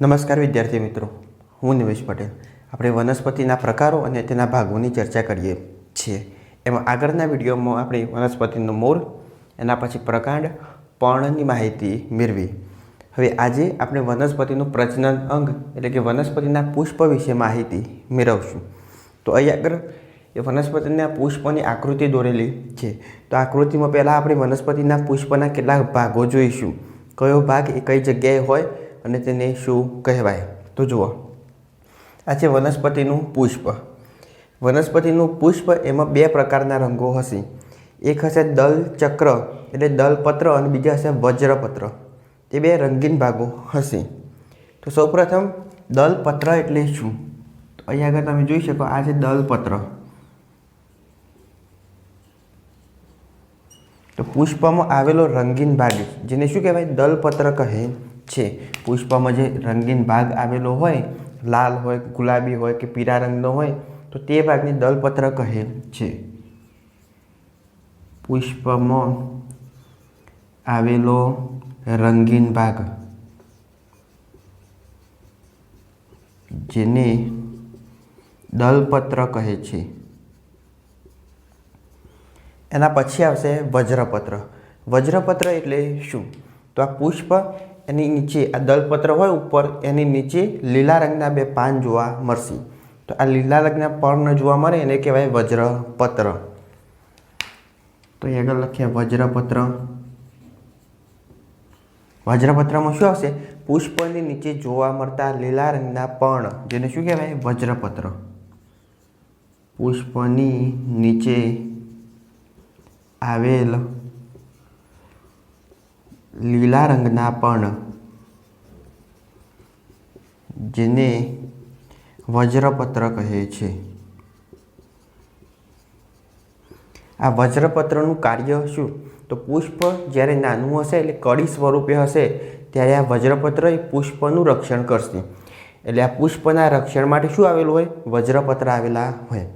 નમસ્કાર વિદ્યાર્થી મિત્રો, હું નિમેશ પટેલ. આપણે વનસ્પતિના પ્રકારો અને તેના ભાગોની ચર્ચા કરીએ છીએ. એમાં આગળના વિડીયોમાં આપણે વનસ્પતિનું મૂળ એના પછી પ્રકાંડ, પર્ણની માહિતી મેળવી. હવે આજે આપણે વનસ્પતિનું પ્રજનન અંગ, એટલે કે વનસ્પતિના પુષ્પ વિશે માહિતી મેળવશું. તો અહીં આગળ એ વનસ્પતિના પુષ્પની આકૃતિ દોરેલી છે. તો આકૃતિમાં પહેલાં આપણે વનસ્પતિના પુષ્પના કેટલાક ભાગો જોઈશું. કયો ભાગ એ કઈ જગ્યાએ હોય અને તેને શું કહેવાય? તો જુઓ. આ છે વનસ્પતિનું પુષ્પ. વનસ્પતિનું પુષ્પ એમાં બે પ્રકારના રંગો હશે. એક હશે દલ ચક્ર, એટલે દલપત્ર અને બીજા હશે વજ્રપત્ર તે બે રંગીન ભાગો હશે. તો સૌપ્રથમ દલપત્ર એટલે શું? તો અહીં આગળ તમે જોઈ શકો, આ છે દલપત્ર તો પુષ્પમાં આવેલો રંગીન ભાગ, જેને શું કહેવાય? દલપત્ર કહે. છે. પુષ્પમાં જે રંગીન ભાગ આવેલો હોય, લાલ હોય, ગુલાબી હોય કે પીળા રંગનો હોય, તો તે ભાગને દલપત્ર કહે છે. પુષ્પમાં આવેલો રંગીન ભાગ, જેને દલપત્ર કહે છે. એના પછી આવશે વજ્રપત્ર. વજ્રપત્ર એટલે શું? તો આ પુષ્પ એની નીચે આ દલપત્ર હોય ઉપર, એની નીચે લીલા રંગના બે પાન જોવા મળશે. તો આ લીલા રંગના પર્ણ જોવા મળે, એને કહેવાય વજ્રપત્ર. તો એ આગળ લખીએ વજ્રપત્ર. વજ્રપત્રમાં શું આવશે? પુષ્પની નીચે જોવા મળતા લીલા રંગના પર્ણ જેને શું કહેવાય? વજ્રપત્ર. પુષ્પની નીચે આવેલ લીલા રંગના પણ, જેને વજ્રપત્ર કહે છે. આ વજ્રપત્રનું કાર્ય શું? તો પુષ્પ જ્યારે નાનું હશે એટલે કડી સ્વરૂપે હશે, ત્યારે આ વજ્રપત્ર એ પુષ્પનું રક્ષણ કરશે. એટલે આ પુષ્પના રક્ષણ માટે શું આવેલું હોય? વજ્રપત્ર આવેલા હોય.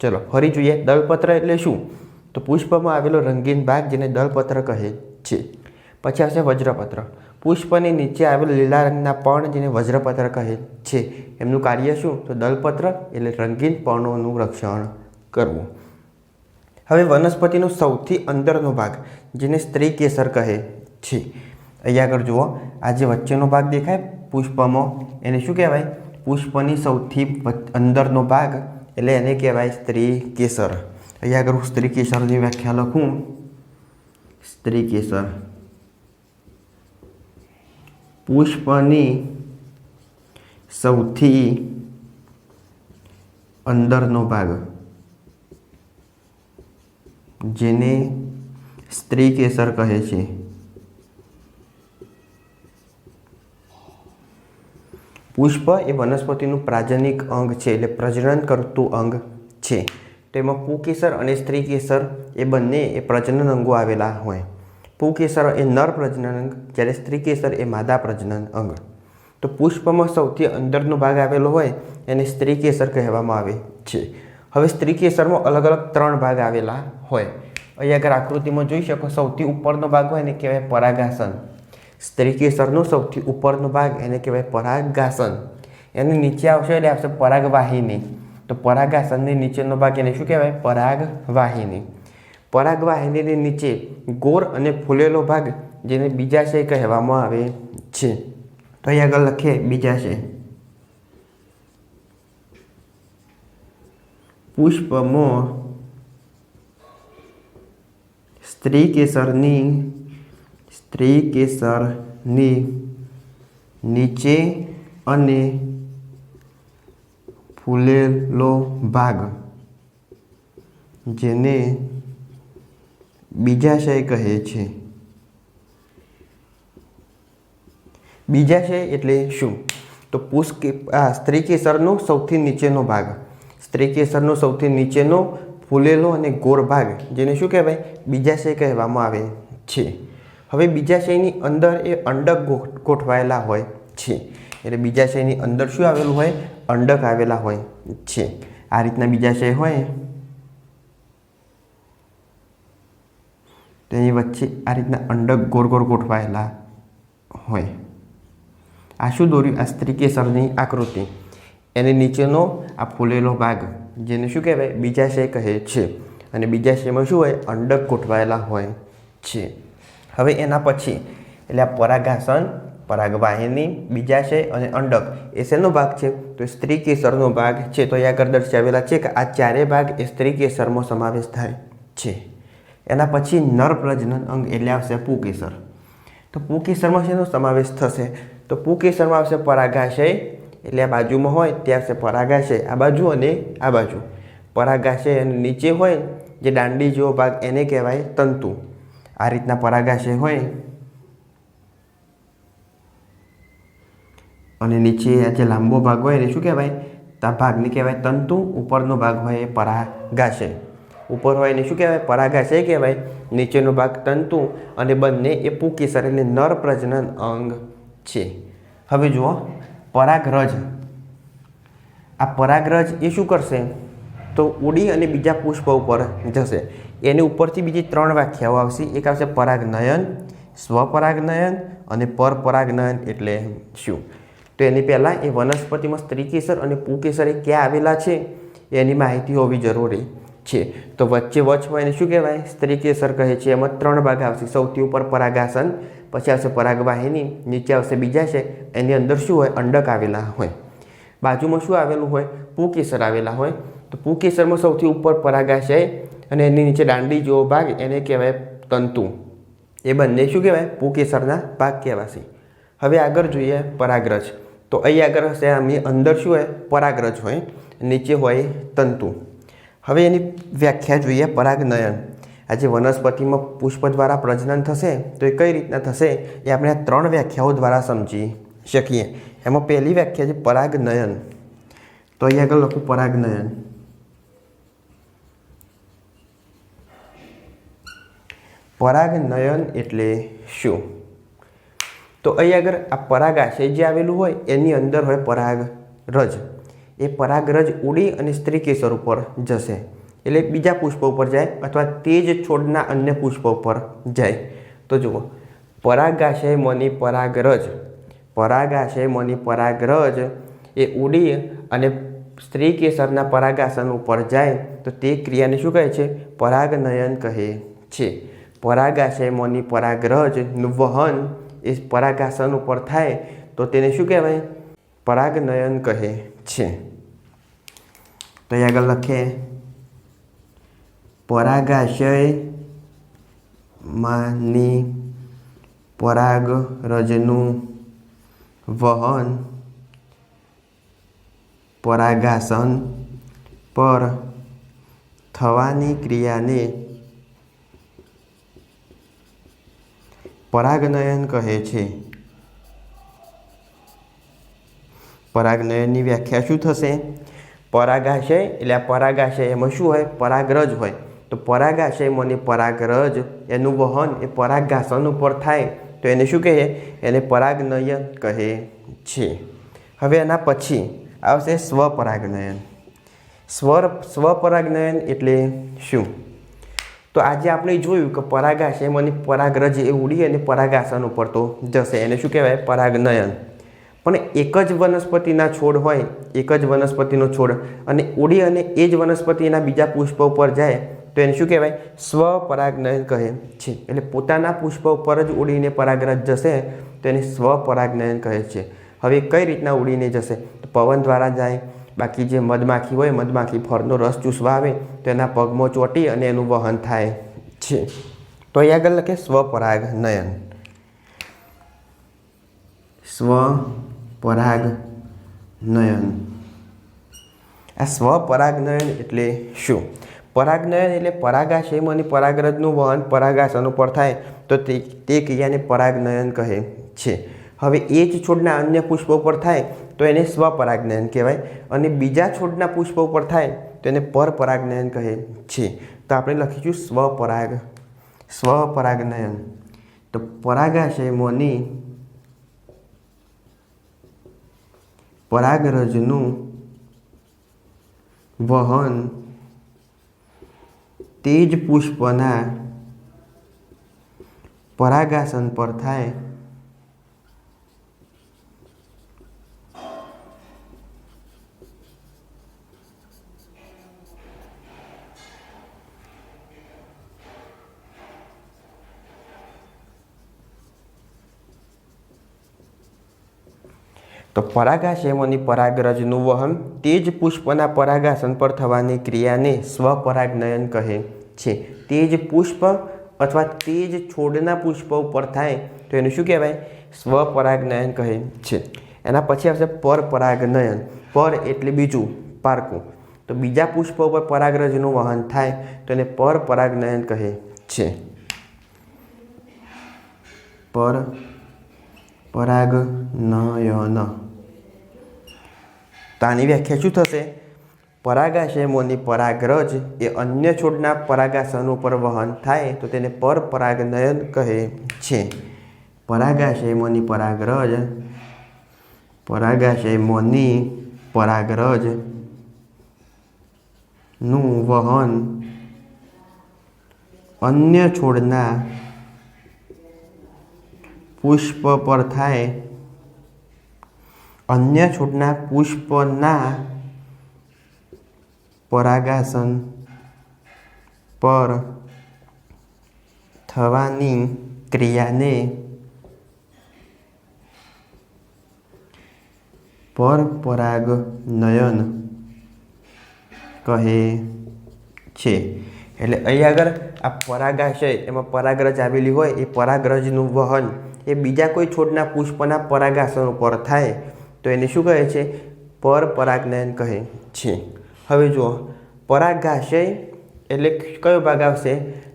ચલો, ફરી જોઈએ. દલપત્ર એટલે શું? તો પુષ્પમાં આવેલો રંગીન ભાગ જેને દલપત્ર કહે છે. પછી આવશે વજ્રપત્ર. પુષ્પની નીચે આવેલ લીલા રંગના પર્ણ જેને વજ્રપત્ર કહે છે. એમનું કાર્ય શું? તો દલપત્ર એટલે રંગીન પર્ણોનું રક્ષણ કરવું. હવે વનસ્પતિનો સૌથી અંદરનો ભાગ, જેને સ્ત્રી કેસર કહે છે. અહીંયા આગળ જુઓ. આ જે વચ્ચેનો ભાગ દેખાય, પુષ્પમાં, એને શું કહેવાય? પુષ્પની સૌથી અંદરનો ભાગ, એટલે એને કહેવાય સ્ત્રી કેસર. અહીંયા આગળ હું સ્ત્રી કેસરની વ્યાખ્યા લખું. સ્ત્રી કેસર. પુષ્પની સૌથી અંદરનો ભાગ, જેને સ્ત્રી કેસર કહે છે. પુષ્પ એ વનસ્પતિનું પ્રાજનિક અંગ છે એટલે પ્રજનન કરતું અંગ છે. તેમાં પુકેસર અને સ્ત્રી કેસર એ બંને એ પ્રજનન અંગો આવેલા હોય. પુકેસર એ નર પ્રજનન અંગ, જ્યારે સ્ત્રીકેસર એ માદા પ્રજનન અંગ. તો પુષ્પમાં સૌથી અંદરનો ભાગ આવેલો હોય, એને સ્ત્રીકેસર કહેવામાં આવે છે. હવે સ્ત્રીકેસરમાં અલગ અલગ ત્રણ ભાગ આવેલા હોય. અહીં આગળ આકૃતિમાં જોઈ શકો, સૌથી ઉપરનો ભાગ હોય એને કહેવાય પરાગાસન. સ્ત્રીકેસરનો સૌથી ઉપરનો ભાગ એને કહેવાય પરાગાસન એની નીચે આવશે એટલે આવશે પરાગવાહિની. તો પરાગાસનની નીચેનો ભાગ એને શું કહેવાય? પરાગવાહિની. પરાગવાહિનીની નીચે ગોળ અને ફૂલેલો ભાગ, જેને બીજાશય કહેવામાં આવે છે. તો અહીં આગળ લખીએ બીજાશય પુષ્પમાં સ્ત્રી કેસરની સ્ત્રી કેસરની નીચે અને ફૂલેલો ભાગ, જેને બીજાશય કહે છે? બીજાશય એટલે શું? તો પુષ્પ આ સ્ત્રી કેસરનો સૌથી નીચેનો ભાગ. સ્ત્રી કેસરનો સૌથી નીચેનો ફૂલેલો અને ગોળ ભાગ, જેને શું કહેવાય? બીજાશય કહેવામાં આવે છે. હવે બીજાશયની અંદર એ અંડક ગોઠવાયેલા હોય છે. એટલે બીજાશયની અંદર શું આવેલું હોય? અંડક આવેલા હોય છે. આ રીતના બીજાશય હોય. તેની વચ્ચે આ રીતના અંડક ગોળ ગોળ ગોઠવાયેલા હોય. આ શું દોર્યું આ સ્ત્રી કેસરની આકૃતિ. એની નીચેનો આ ફૂલેલો ભાગ, જેને શું કહેવાય? બીજાશય કહે છે. અને બીજાશયમાં શું હોય? અંડક ગોઠવાયેલા હોય છે. હવે એના પછી, એટલે આ પરાગાસન, પરાગવાહિની બીજાશય અને અંડક, એ શેનો ભાગ છે? તો સ્ત્રી કેસરનો ભાગ છે. તો એ આગળ દર્શાવેલા છે કે આ ચારે ભાગ એ સ્ત્રી કેસરમાં સમાવેશ થાય છે. એના પછી નર પ્રજનન અંગ એટલે આવશે પુકેસર. તો પુકેસરમાં શેનો સમાવેશ થશે? તો પુકેસરમાં આવશે પરાગાશય, એટલે આ બાજુમાં હોય ત્યાં આવશે પરાગાશય, આ બાજુ અને આ બાજુ. પરાગાશય અને નીચે હોય, જે દાંડી જેવો ભાગ એને કહેવાય તંતુ. આ રીતના પરાગાશય હોય. અને નીચે જે લાંબો ભાગ હોય એને શું કહેવાય? આ ભાગને કહેવાય તંતુ, ઉપરનો ભાગ હોય એ પરાગાશય. ઉપર હોય એને શું કહેવાય? પરાગાશય કહેવાય. નીચેનો ભાગ તંતુ અને બંને એ પુકેસર એટલે નર પ્રજનન અંગ છે. હવે જુઓ, પરાગરજ. આ પરાગરજ એ શું કરશે? તો ઉડી અને બીજા પુષ્પ ઉપર જશે. એની ઉપરથી બીજી ત્રણ વ્યાખ્યાઓ આવશે. એક આવશે પરાગનયન, સ્વપરાગનયન અને પરપરાગનયન એટલે શું? તો એની પહેલાં એ વનસ્પતિમાં સ્ત્રીકેસર અને પુકેસર એ ક્યાં આવેલા છે? એની માહિતી હોવી જરૂરી. છે. તો વચ્ચે વચમાં એને શું કહેવાય? સ્ત્રીકેસર કહે છે, એમાં ત્રણ ભાગ આવશે. સૌથી ઉપર પરાગાસન, પછી આવશે પરાગવાહિની, નીચે આવશે બીજા છે. એની અંદર શું હોય? અંડક આવેલા હોય. બાજુમાં શું આવેલું હોય? પુકેસર આવેલા હોય. તો પુકેસરમાં સૌથી ઉપર પરાગાશય અને એની નીચે દાંડી જેવો ભાગ, એને કહેવાય તંતુ. એ બંને શું કહેવાય? પુકેસરના ભાગ કહેવાશે. હવે આગળ જોઈએ પરાગરજ. તો અહીં આગળ હશે આમની અંદર શું હોય? પરાગરજ હોય. નીચે હોય તંતુ. હવે એની વ્યાખ્યા જોઈએ પરાગનયન. આજે વનસ્પતિમાં પુષ્પ દ્વારા પ્રજનન થશે તો એ કઈ રીતના થશે એ આપણે આ ત્રણ વ્યાખ્યાઓ દ્વારા સમજી શકીએ. એમાં પહેલી વ્યાખ્યા છે પરાગનયન. તો અહીં આગળ લખું પરાગનયન. પરાગનયન એટલે શું? તો અહીં આગળ આ પરાગાશય જે આવેલું હોય એની અંદર હોય પરાગ રજ એ પરાગરજ ઉડી અને સ્ત્રી કેસર ઉપર જશે. એટલે બીજા પુષ્પ ઉપર જાય અથવા તે જ છોડના અન્ય પુષ્પ ઉપર જાય. તો જુઓ, પરાગાશય મની પરાગરજ. પરાગાશય મની પરાગરજ એ ઉડી અને સ્ત્રી કેસરના પરાગાસન ઉપર જાય. તો તે ક્રિયાને શું કહે છે? પરાગનયન કહે છે. પરાગાશય મની પરાગરજનું વહન એ પરાગાસન ઉપર થાય. તો તેને શું કહેવાય? પરાગનયન કહે છે. તો આગળ લખે પરાગાશય માની પરાગરજનું વહન પરાગાસન પર થવાની ક્રિયાને પરાગનયન કહે છે. પરાગનયનની વ્યાખ્યા શું થશે? પરાગાશય, એટલે આ પરાગાશય એમાં શું હોય? પરાગરજ હોય. તો પરાગાશય મને પરાગરજ, એનું વહન એ પરાગાસન ઉપર થાય. તો એને શું કહે? એને પરાગનયન કહે છે. હવે એના પછી આવશે સ્વપરાગનયન. સ્વર, સ્વપરાગનયન એટલે શું? તો આજે આપણે જોયું કે પરાગાશય મને પરાગરજ એ ઉડી અને પરાગાસન ઉપર તો જશે. એને શું કહેવાય? પરાગનયન. પણ એક જ વનસ્પતિના છોડ હોય, એક જ વનસ્પતિનો છોડ અને ઉડી અને એ જ વનસ્પતિના બીજા પુષ્પ ઉપર જાય, તો એને શું કહેવાય? સ્વપરાગનયન કહે છે. એટલે પોતાના પુષ્પ ઉપર જ ઉડીને પરાગરજ જશે, તો એને સ્વપરાગનયન કહે છે. હવે કઈ રીતના ઉડીને જશે? તો પવન દ્વારા જાય, બાકી જે મધમાખી હોય, મધમાખી ફળનો રસ ચૂસવા આવે, તો એના પગમાં ચોટી અને એનું વહન થાય છે. તો અહીં આગળ લખે સ્વપરાગ નયન. સ્વપરાગ નયન. આ સ્વપરાગનયન એટલે શું? પરાગનયન એટલે પરાગાશયમ અને પરાગરજનું વહન પરાગાસન ઉપર થાય તો તે તે ક્રિયાને પરાગનયન કહે છે. હવે એ જ છોડના અન્ય પુષ્પ ઉપર થાય તો એને સ્વપરાગનયન કહેવાય અને બીજા છોડના પુષ્પ ઉપર થાય તો એને પરપરાગનયન કહે છે. તો આપણે લખીશું સ્વપરાગ સ્વપરાગનયન તો પરાગાશયમોની પરાગરજનું વહન તે જ પુષ્પના પરાગાસન પર થાય તો પરાગાશયમોની પરાગરજનું વહન તે જ પુષ્પના પરાગાસન પર થવાની ક્રિયાને સ્વપરાગનયન કહે છે. તે જ પુષ્પ અથવા તે જ છોડના પુષ્પ ઉપર થાય તો એનું શું કહેવાય? સ્વપરાગનયન કહે છે. એના પછી આવશે પરપરાગનયન. પર એટલે બીજું પારકું. તો બીજા પુષ્પ ઉપર પરાગરજનું વહન થાય તો એને પરપરાગનયન કહે છે. પર પરાગનયન. તો આની વ્યાખ્યા શું થશે? પરાગાશયમોની પરાગરજ એ અન્ય છોડના પરાગાસન ઉપર વહન થાય તો તેને પરપરાગનયન કહે છે. પરાગાશયમોની પરાગરજ પરાગાશયમોની પરાગરજનું વહન અન્ય છોડના પુષ્પ પર થાય અન્ય છોડના પુષ્પના પરાગાસન પર થવાની ક્રિયાને પરપરાગનયન કહે છે. એટલે અહીં આગળ આ પરાગાશય, એમાં પરાગરજ આવેલી હોય, એ પરાગરજનું વહન, એ બીજા કોઈ છોડના પુષ્પના પરાગાસન ઉપર થાય તો એને શું કહે છે? પરપરાગનયન કહે છે. હવે જુઓ પરાગાશય એટલે કયો ભાગ આવશે?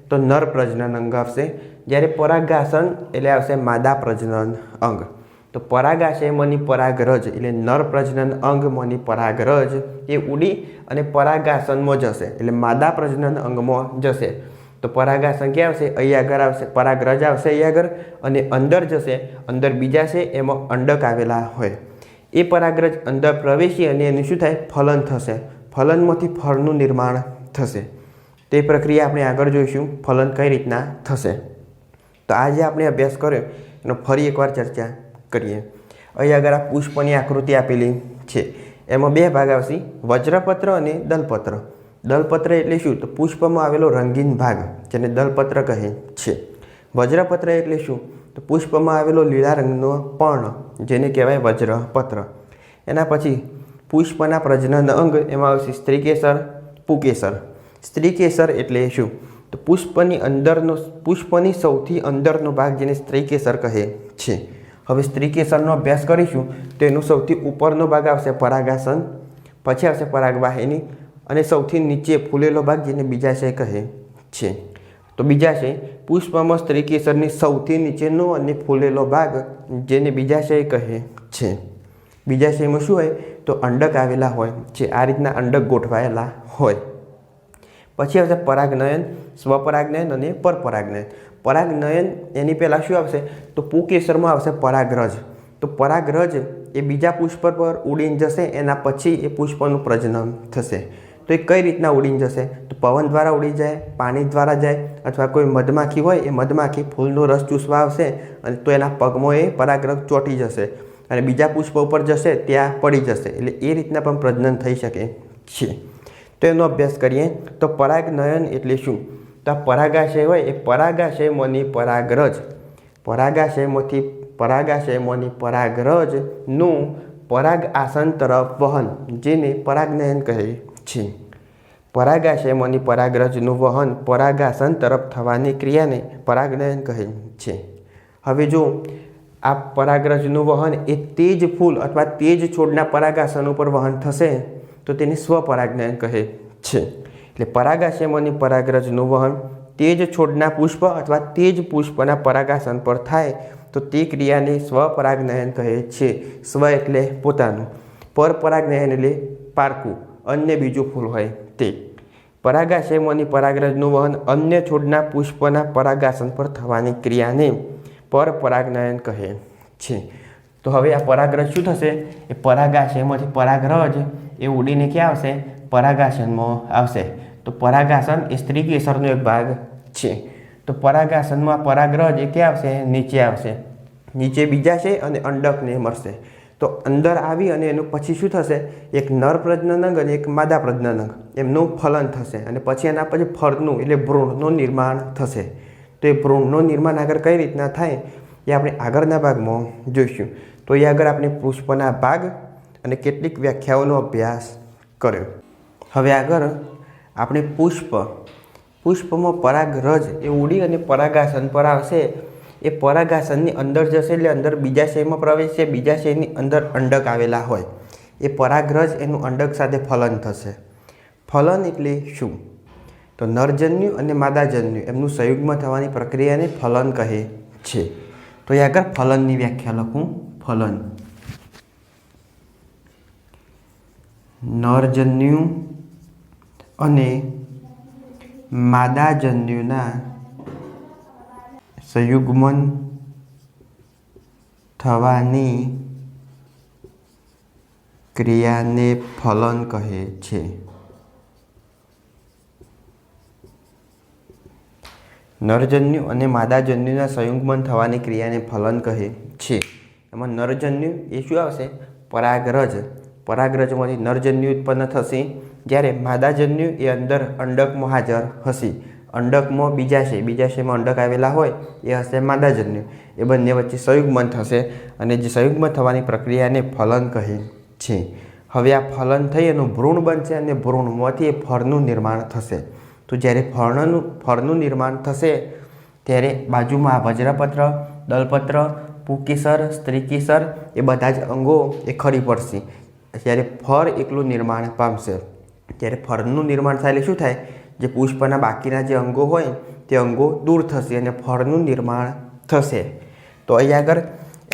તો નર પ્રજનન અંગ આવશે. જ્યારે પરાગાસન એટલે આવશે માદા પ્રજનન અંગ. તો પરાગાશય મની પરાગરજ એટલે નર પ્રજનન અંગ મની પરાગરજ એ ઉડી અને પરાગાસનમાં જશે એટલે માદા પ્રજનન અંગમાં જશે. તો પરાગાસન ક્યાં આવશે? અહીં આગળ આવશે. પરાગરજ આવશે અહીં આગળ અને અંદર જશે. અંદર બીજા છે, એમાં અંડક આવેલા હોય. એ પરાગરજ અંદર પ્રવેશી અને એનું શું થાય? ફલન થશે. ફલનમાંથી ફળનું નિર્માણ થશે. તે પ્રક્રિયા આપણે આગળ જોઈશું. ફલન કઈ રીતના થશે? તો આજે આપણે અભ્યાસ કર્યો. એનો ફરી એકવાર ચર્ચા કરીએ. અહીં આગળ આ પુષ્પની આકૃતિ આપેલી છે. એમાં બે ભાગ આવશે. વજ્રપત્ર અને દલપત્ર. દલપત્ર એટલે શું? તો પુષ્પમાં આવેલો રંગીન ભાગ, જેને દલપત્ર કહે છે. વજ્રપત્ર એટલે શું? તો પુષ્પમાં આવેલો લીલા રંગનો પર્ણ, જેને કહેવાય વજ્ર પત્ર એના પછી પુષ્પના પ્રજનન અંગ, એમાં આવશે સ્ત્રીકેસર, પુકેસર. સ્ત્રીકેસર એટલે શું? તો પુષ્પની અંદરનો, પુષ્પની સૌથી અંદરનો ભાગ જેને સ્ત્રીકેસર કહે છે. હવે સ્ત્રીકેસરનો અભ્યાસ કરીશું, તો એનો સૌથી ઉપરનો ભાગ આવશે પરાગાસન, પછી આવશે પરાગવાહિની, અને સૌથી નીચે ફૂલેલો ભાગ જેને બીજાશય કહે છે. તો બીજાશય પુષ્પમાં સ્ત્રીકેસરની સૌથી નીચેનો અને ફૂલેલો ભાગ, જેને બીજાશય કહે છે. બીજાશયમાં શું હોય? તો અંડક આવેલા હોય છે આ રીતના અંડક ગોઠવાયેલા હોય. પછી આવશે પરાગનયન, સ્વપરાગનયન અને પરપરાગનયન. પરાગનયન એની પહેલાં શું આવશે? તો પુકેસરમાં આવશે પરાગરજ. તો પરાગરજ એ બીજા પુષ્પ પર ઉડીને જશે, એના પછી એ પુષ્પનું પ્રજનન થશે. તો એ કઈ રીતના ઉડીને જશે? તો પવન દ્વારા ઉડી જાય, પાણી દ્વારા જાય અથવા કોઈ મધમાખી હોય, એ મધમાખી ફૂલનો રસ ચૂસવા આવશે અને તો એના પગમાં એ પરાગ્રહ ચોંટી જશે અને બીજા પુષ્પ ઉપર જશે, ત્યાં પડી જશે. એટલે એ રીતના પણ પ્રજનન થઈ શકે છે. તો એનો અભ્યાસ કરીએ. તો પરાગનયન એટલે શું? તો આ પરાગાશય હોય, એ પરાગાશયમાંની પરાગરજ. પરાગાશયમાંથી પરાગાશયમાંની પરાગરજનું પરાગ આસન તરફ વહન, જેને પરાગનયન કહે. છે. પરાગાશયમાંની પરાગરજનું વહન પરાગાસન તરફ થવાની ક્રિયાને પરાગનયન કહે છે. હવે જો આ પરાગરજનું વહન એ તે જ ફૂલ અથવા તે જ છોડના પરાગાસન ઉપર વહન થશે, તો તેને સ્વપરાગનયન કહે છે. એટલે પરાગાશયમાંની પરાગરજનું વહન તે જ છોડના પુષ્પ અથવા તે જ પુષ્પના પરાગાસન પર થાય, તો તે ક્રિયાને સ્વપરાગનયન કહે છે. સ્વ એટલે પોતાનું. પરપરાગનયન એટલે પારકું. અન્ય બીજું ફૂલ હોય તે. પરાગાશયમાંની પરાગરજનું વહન અન્ય છોડના પુષ્પના પરાગાસન પર થવાની ક્રિયાને પરપરાગનયન કહે છે. તો હવે આ પરાગરજ શું થશે? એ પરાગાશયમાંથી પરાગરજ એ ઉડીને ક્યાં આવશે? પરાગાસનમાં આવશે. તો પરાગાસન એ સ્ત્રી કેસરનો એક ભાગ છે. તો પરાગાસનમાં પરાગરજ એ ક્યાં આવશે? નીચે આવશે. નીચે બીજા છે અને અંડકને મળશે. તો અંદર આવી અને એનું પછી શું થશે? એક નર પ્રજ્ઞાનંગ અને એક માદા પ્રજ્ઞાનંગ. એમનું ફલન થશે અને પછી એના પછી ફળનું એટલે ભ્રૂણનું નિર્માણ થશે. તો એ ભ્રૂણનું નિર્માણ આગળ કઈ રીતના થાય? એ આપણે આગળના ભાગમાં જોઈશું. તો એ આગળ આપણે પુષ્પના ભાગ અને કેટલીક વ્યાખ્યાઓનો અભ્યાસ કર્યો. હવે આગળ આપણે પુષ્પ. પુષ્પમાં પરાગરજ એ ઉડી અને પરાગાસન પર આવશે. એ પરાગાસનની અંદર જશે એટલે અંદર બીજા શયમાં પ્રવેશશે બીજા શયની અંદર અંડક આવેલા હોય. એ પરાગરજ એનું અંડક સાથે ફલન થશે. ફલન એટલે શું? તો નરજન્યુ અને માદાજન્યુ એમનું સંયુગ્મ થવાની પ્રક્રિયાને ફલન કહે છે. તો એ આગળ ફલનની વ્યાખ્યા લખું. ફલન. નરજન્યુ અને માદાજન્યુના સંયુગ્મન થવાની ક્રિયાને ફલન કહે છે. નરજન્યુ અને માદાજન્યુના સંયુગ્મન થવાની ક્રિયાને ફલન કહે છે. એમાં નરજન્યુ એ શું આવશે? પરાગરજ. પરાગરજમાંથી નરજન્યુ ઉત્પન્ન થશે જ્યારે માદાજન્યુ એ અંદર અંડકમાં હાજર હશે. અંડકમાં બીજા બીજાશયમાં અંડક આવેલા હોય, એ હશે માદાજન્યુ. એ બંને વચ્ચે સંયુગ્મન થશે અને જે સંયુગ્મન થવાની પ્રક્રિયાને ફલન કહે છે. હવે આ ફલન થઈ એનું ભ્રૂણ બનશે અને ભ્રૂણમાંથી એ ફળનું નિર્માણ થશે. તો જ્યારે ફળનું ફળનું નિર્માણ થશે, ત્યારે બાજુમાં વજ્રપત્ર, દલપત્ર, પુકેસર, સ્ત્રીકેસર એ બધા જ અંગો એ ખરી પડશે. જ્યારે ફળ એકલું નિર્માણ પામશે. ત્યારે ફળનું નિર્માણ થાય એટલે શું થાય? જે પુષ્પના બાકીના જે અંગો હોય, તે અંગો દૂર થશે અને ફળનું નિર્માણ થશે. તો અહીં આગળ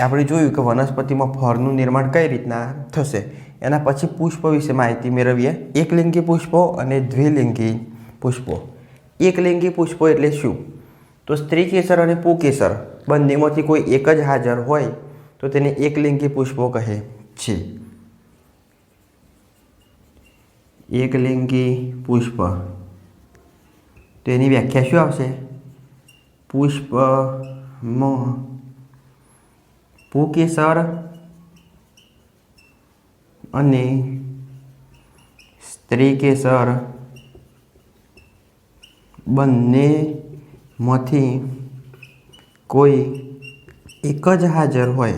આપણે જોયું કે વનસ્પતિમાં ફળનું નિર્માણ કઈ રીતના થશે. એના પછી પુષ્પ વિશે માહિતી મેળવીએ. એકલિંગી પુષ્પો અને દ્વિલિંગી પુષ્પો. એકલિંગી પુષ્પો એટલે શું? તો સ્ત્રી કેસર અને પુકેસર બંનેમાંથી કોઈ એક જ હાજર હોય, તો તેને એકલિંગી પુષ્પો કહે છે. એકલિંગી પુષ્પ. તો એની વ્યાખ્યા શું આવશે પુષ્પમાં પુકેસર અને સ્ત્રી કેસર બંનેમાંથી કોઈ એક જ હાજર હોય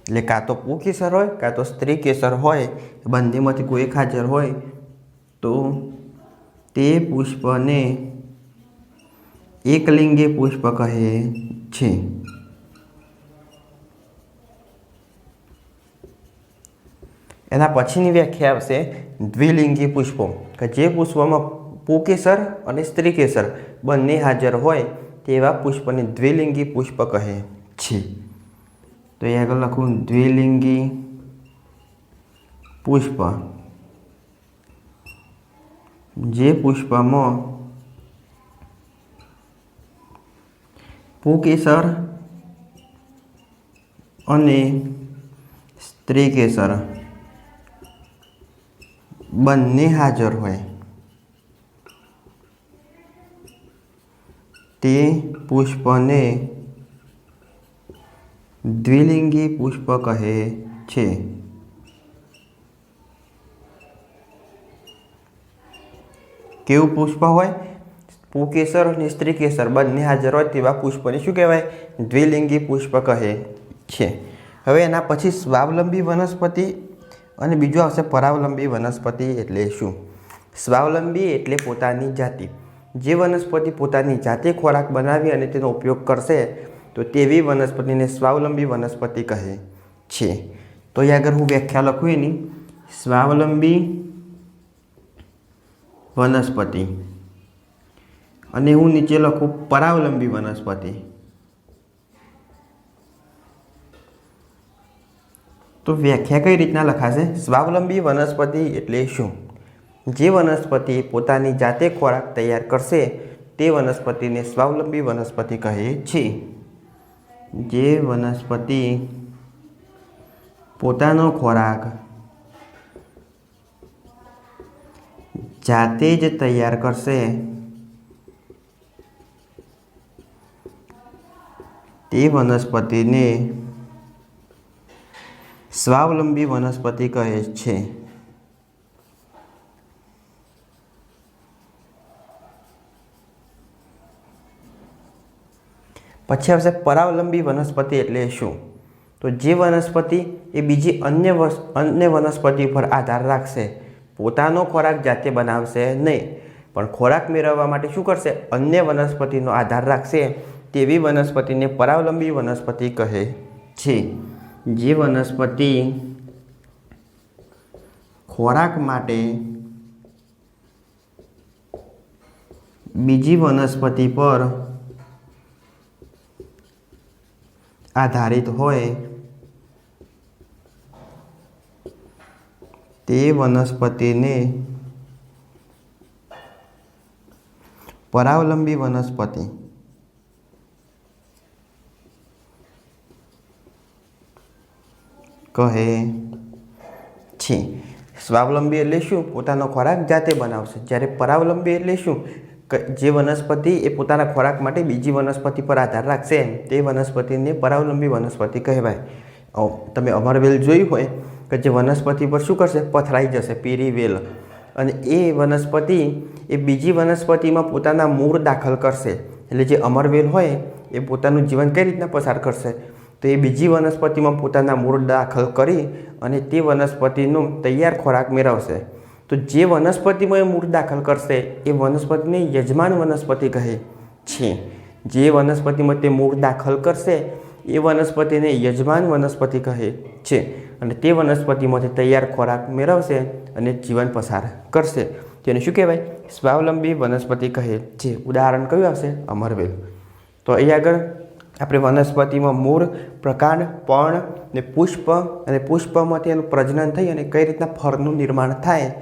એટલે કાં તો પુકેસર હોય કાં તો સ્ત્રી કેસર હોય બંનેમાંથી કોઈ એક હાજર હોય તો તે પુષ્પને એકલિંગી પુષ્પ કહે છે. એના પછીની વ્યાખ્યા આવશે દ્વિલિંગી પુષ્પો, કે જે પુષ્પમાં પુકેસર અને સ્ત્રી કેસર બંને હાજર હોય તેવા પુષ્પને દ્વિલિંગી પુષ્પ કહે છે. તો એ આગળ લખું, દ્વિલિંગી પુષ્પ. જે પુષ્પમાં પુકેસર અને સ્ત્રી કેસર બંને હાજર હોય. તે પુષ્પને દ્વિલિંગી પુષ્પ કહે છે. કેવું પુષ્પ હોય? પુકેસર અને સ્ત્રી કેસર બંને હાજર હોય તેવા પુષ્પને શું કહેવાય? દ્વિલિંગી પુષ્પ કહે છે. હવે એના પછી સ્વાવલંબી વનસ્પતિ અને બીજું આવશે પરાવલંબી વનસ્પતિ એટલે શું? સ્વાવલંબી એટલે પોતાની જાતિ. જે વનસ્પતિ પોતાની જાતે ખોરાક બનાવી અને તેનો ઉપયોગ કરશે, તો તેવી વનસ્પતિને સ્વાવલંબી વનસ્પતિ કહે છે. તો એ આગળ હું વ્યાખ્યા લખું એની. સ્વાવલંબી વનસ્પતિ. અને હું નીચે લખું પરાવલંબી વનસ્પતિ. તો વ્યાખ્યા કઈ રીતના લખાશે? સ્વાવલંબી વનસ્પતિ એટલે શું? જે વનસ્પતિ પોતાની જાતે ખોરાક તૈયાર કરશે, તે વનસ્પતિને સ્વાવલંબી વનસ્પતિ કહે છે. જે વનસ્પતિ પોતાનો ખોરાક જાતે જ તૈયાર કરશે તે વનસ્પતિને સ્વાવલંબી વનસ્પતિ કહે છે. પછી આવશે પરાવલંબી વનસ્પતિ એટલે શું? તો જે વનસ્પતિ એ બીજી અન્ય અન્ય વનસ્પતિ પર આધાર રાખશે. પોતાનો ખોરાક જાતે બનાવશે નહીં. પણ ખોરાક મેળવવા માટે શું કરશે? અન્ય વનસ્પતિનો આધાર રાખશે. તેવી વનસ્પતિને પરાવલંબી વનસ્પતિ કહે છે, જે વનસ્પતિ ખોરાક માટે બીજી વનસ્પતિ પર આધારિત હોય, તે વનસ્પતિને પરાવલંબી વનસ્પતિ કહે છે. સ્વાવલંબી એટલે શું? પોતાનો ખોરાક જાતે બનાવશે. જ્યારે પરાવલંબી એટલે શું? જે વનસ્પતિ એ પોતાના ખોરાક માટે બીજી વનસ્પતિ પર આધાર રાખશે તે વનસ્પતિને પરાવલંબી વનસ્પતિ કહેવાય. તમે અમરવેલ જોયું હોય કે જે વનસ્પતિ પર શું કરશે? પથરાઈ જશે, પીરી વેલ. અને એ વનસ્પતિ એ બીજી વનસ્પતિમાં પોતાના મૂળ દાખલ કરશે. એટલે જે અમરવેલ હોય એ પોતાનું જીવન કઈ રીતના પસાર કરશે? તો એ બીજી વનસ્પતિમાં પોતાના મૂળ દાખલ કરી અને તે વનસ્પતિનો તૈયાર ખોરાક મેળવશે. તો જે વનસ્પતિમાં એ મૂળ દાખલ કરશે, એ વનસ્પતિને યજમાન વનસ્પતિ કહે છે. જે વનસ્પતિમાં તે મૂળ દાખલ કરશે, એ વનસ્પતિને યજમાન વનસ્પતિ કહે છે. અને તે વનસ્પતિમાંથી તૈયાર ખોરાક મેળવશે અને જીવન પસાર કરશે. તેને શું કહેવાય? સ્વાવલંબી વનસ્પતિ કહે છે. ઉદાહરણ કયું આવશે? અમરવેલ. તો અહીં આગળ આપણે વનસ્પતિમાં મૂળ, પ્રકાંડ, પર્ણ ને પુષ્પ અને પુષ્પમાંથી એનું પ્રજનન થઈ અને કઈ રીતના ફળનું નિર્માણ થાય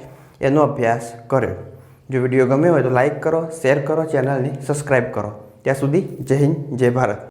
એનો અભ્યાસ કર્યો. જો વીડિયો ગમ્યો હોય તો લાઇક કરો, શેર કરો, ચેનલને સબસ્ક્રાઈબ કરો. ત્યાં સુધી જય હિન્દ, જય ભારત.